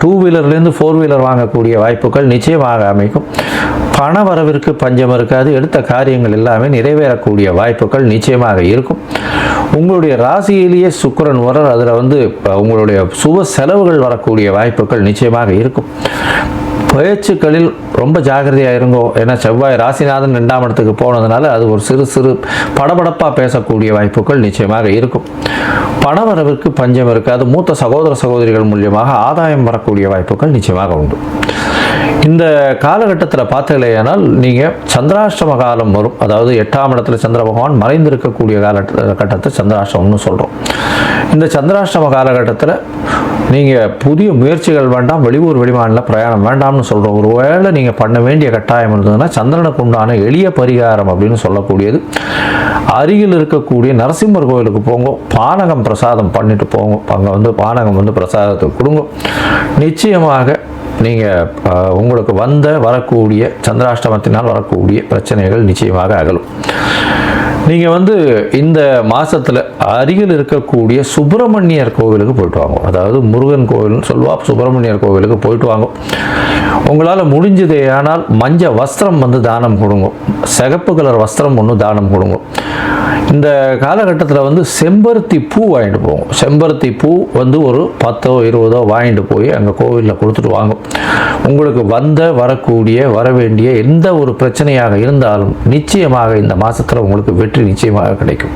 Two வீலர்லேருந்து four wheeler வாங்கக்கூடிய வாய்ப்புகள் நிச்சயமாக அமைக்கும். பண வரவிற்கு பஞ்சம் இருக்காது. எடுத்த காரியங்கள் எல்லாமே நிறைவேறக்கூடிய வாய்ப்புகள் நிச்சயமாக இருக்கும். உங்களுடைய ராசியிலேயே சுக்கரன் வர அதில் வந்து உங்களுடைய சுப செலவுகள் வரக்கூடிய வாய்ப்புகள் நிச்சயமாக இருக்கும். பேச்சுக்களில் ரொம்ப ஜாகிரதையாக இருங்கோ ஏன்னா செவ்வாய் ராசிநாதன் ரெண்டாம் இடத்துக்கு போனதுனால அது ஒரு சிறு சிறு படபடப்பாக பேசக்கூடிய வாய்ப்புகள் நிச்சயமாக இருக்கும். பணவரவிற்கு பஞ்சம் இருக்காது மூத்த சகோதர சகோதரிகள் மூலியமாக ஆதாயம் வரக்கூடிய வாய்ப்புகள் நிச்சயமாக உண்டு. இந்த காலகட்டத்தில் பார்த்தீங்களேயானால் நீங்கள் சந்திராஷ்டம காலம் வரும். அதாவது எட்டாம் இடத்துல சந்திர பகவான் மறைந்திருக்கக்கூடிய காலகட்ட கட்டத்தை சந்திராஷ்டமம்னு சொல்கிறோம் இந்த சந்திராஷ்டம காலகட்டத்தில் நீங்கள் புதிய முயற்சிகள் வேண்டாம் வெளியூர் வெளிமாநில பிரயாணம் வேண்டாம்னு சொல்கிறோம் ஒருவேளை நீங்கள் பண்ண வேண்டிய கட்டாயம் இருந்ததுன்னா சந்திரனுக்கு உண்டான எளிய பரிகாரம் அப்படின்னு சொல்லக்கூடியது. அருகில் இருக்கக்கூடிய நரசிம்மர் கோயிலுக்கு போங்க பானகம் பிரசாதம் பண்ணிட்டு போங்க. அங்கே வந்து பானகம் வந்து பிரசாதத்துக்கு கொடுங்க. நிச்சயமாக நீங்கள் உங்களுக்கு வந்த வரக்கூடிய சந்திராஷ்டமத்தினால் வரக்கூடிய பிரச்சனைகள் நிச்சயமாக அகலும். நீங்கள் வந்து இந்த மாதத்தில் அருகில் இருக்கக்கூடிய சுப்பிரமணியர் கோவிலுக்கு போயிட்டு வாங்க. அதாவது முருகன் கோவில்னு சொல்லுவா சுப்பிரமணியர் கோவிலுக்கு போயிட்டு வாங்க. உங்களால் முடிஞ்சதே ஆனால் மஞ்சள் வஸ்திரம் வந்து தானம் கொடுங்க. சிகப்பு கலர் வஸ்திரம் ஒன்று தானம் கொடுங்க. இந்த காலகட்டத்தில் வந்து செம்பருத்தி பூ வாங்கிட்டு போவோம் செம்பருத்தி பூ வந்து ஒரு பத்தோ இருபதோ வாங்கிட்டு போய் அங்கே கோவிலில் கொடுத்துட்டு வாங்க. உங்களுக்கு வந்த வரக்கூடிய வர வேண்டிய எந்த ஒரு பிரச்சனையாக இருந்தாலும் நிச்சயமாக இந்த மாதத்தில் உங்களுக்கு வெற்றி நிச்சயமாக கிடைக்கும்.